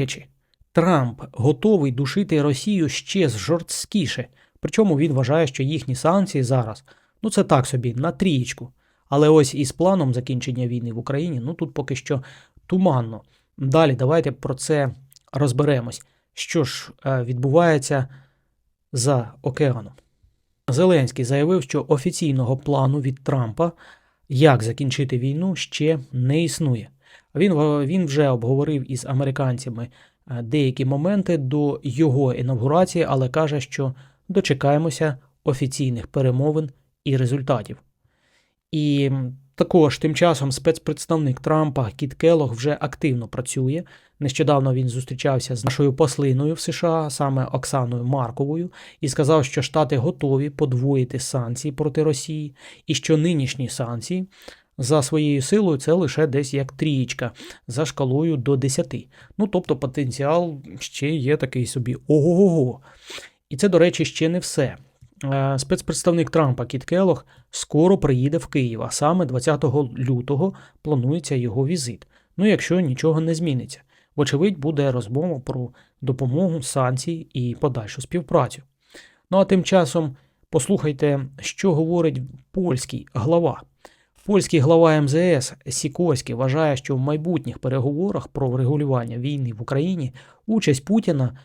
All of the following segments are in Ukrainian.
речі, Трамп готовий душити Росію ще жорсткіше. Причому він вважає, що їхні санкції зараз, ну це так собі, на трієчку. Але ось із планом закінчення війни в Україні, ну тут поки що туманно. Далі давайте про це розберемось. Що ж е, відбувається за океаном? Зеленський заявив, що офіційного плану від Трампа, як закінчити війну, ще не існує. Він, він вже обговорив із американцями е, деякі моменти до його інавгурації, але каже, що дочекаємося офіційних перемовин і результатів. І також тим часом спецпредставник Трампа Кіт Келлог вже активно працює. Нещодавно він зустрічався з нашою послиною в США, саме Оксаною Марковою, і сказав, що Штати готові подвоїти санкції проти Росії, і що нинішні санкції за своєю силою це лише десь як трієчка за шкалою до 10. Ну тобто потенціал ще є такий собі ого-го. І це, до речі, ще не все. Е, Спецпредставник Трампа Кіт Келлог скоро приїде в Київ, а саме 20 лютого планується його візит. Ну, якщо нічого не зміниться. Вочевидь, буде розмова про допомогу, санкції і подальшу співпрацю. Ну а тим часом послухайте, що говорить польський глава. Польський глава МЗС Сікорський вважає, що в майбутніх переговорах про врегулювання війни в Україні участь Путіна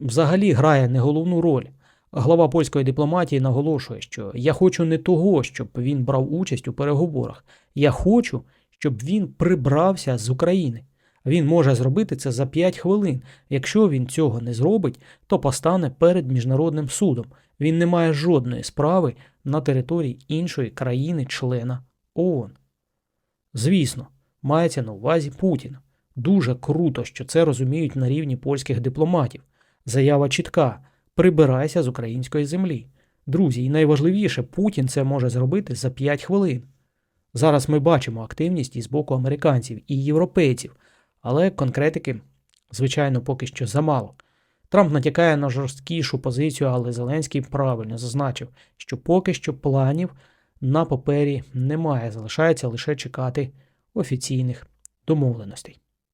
взагалі грає не головну роль. Глава польської дипломатії наголошує, що я хочу не того, щоб він брав участь у переговорах. Я хочу, щоб він прибрався з України. Він може зробити це за 5 хвилин. Якщо він цього не зробить, то постане перед міжнародним судом. Він не має жодної справи на території іншої країни-члена ООН. Звісно, мається на увазі Путіна. Дуже круто, що це розуміють на рівні польських дипломатів. Заява чітка: прибирайся з української землі. Друзі, і найважливіше, Путін це може зробити за 5 хвилин. Зараз ми бачимо активність із боку американців і європейців, але конкретики, звичайно, поки що замало. Трамп натякає на жорсткішу позицію, але Зеленський правильно зазначив, що поки що планів на папері немає, залишається лише чекати офіційних домовленостей.